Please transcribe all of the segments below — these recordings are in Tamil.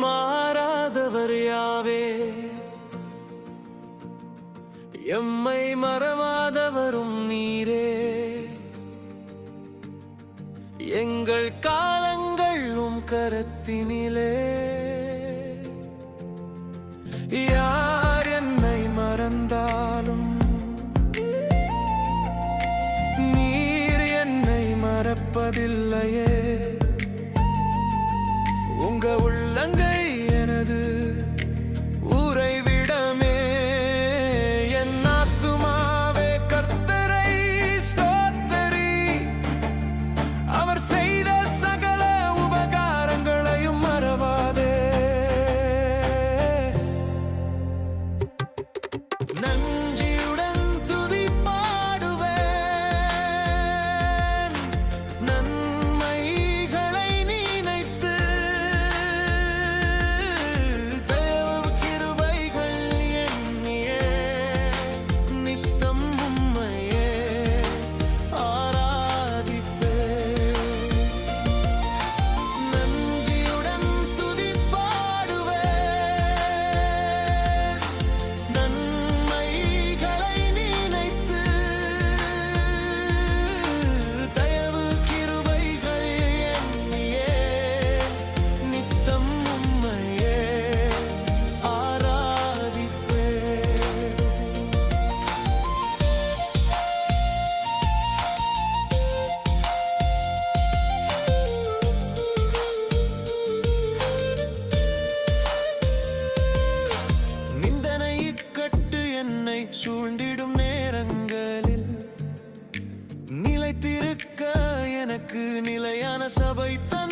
மாறாதவர் யாவே? எம்மை மறவாதவரும் நீரே. எங்கள் கால கரத்தினிலே. யார் என்னை மறந்தாலும்? நீர் என்னை மறப்பதில்லையே. சூண்டிடும் நேரங்களில் நிலைத்திருக்க எனக்கு நிலையான சபை தான்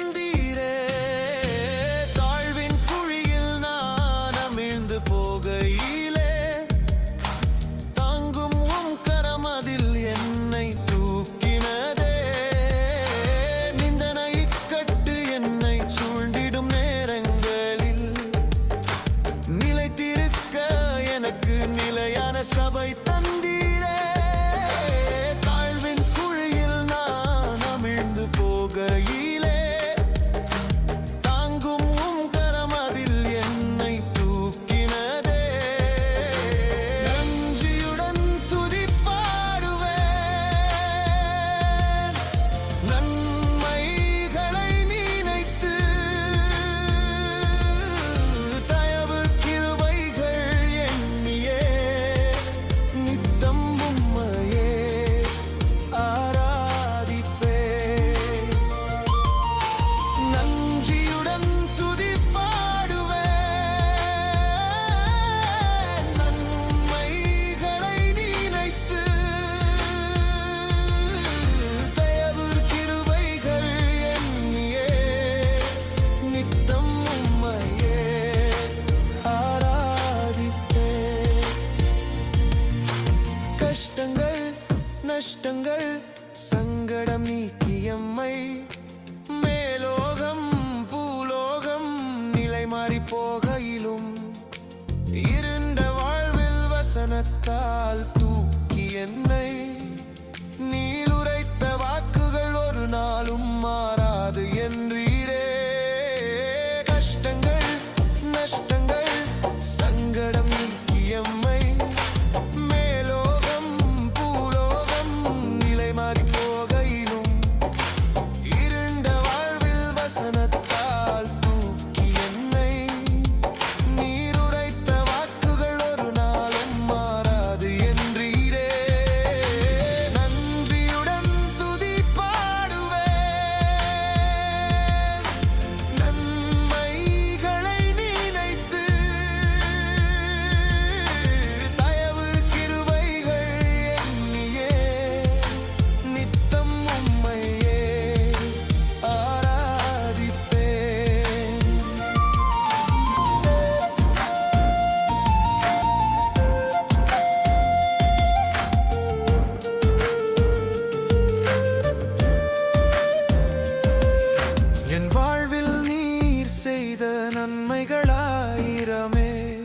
நன்மைகளாயிரமே.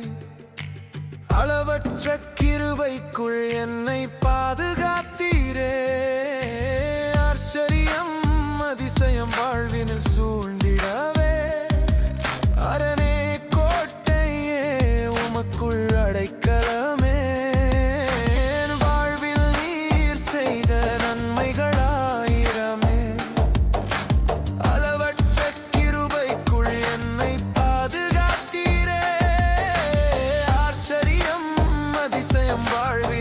அளவற்ற கிருபைக்குள் என்னை பாதுகாத்தீரே. ஆச்சரியம் அதிசயம் வாழ்வினில் சூழ்நிலை I'm Barbie.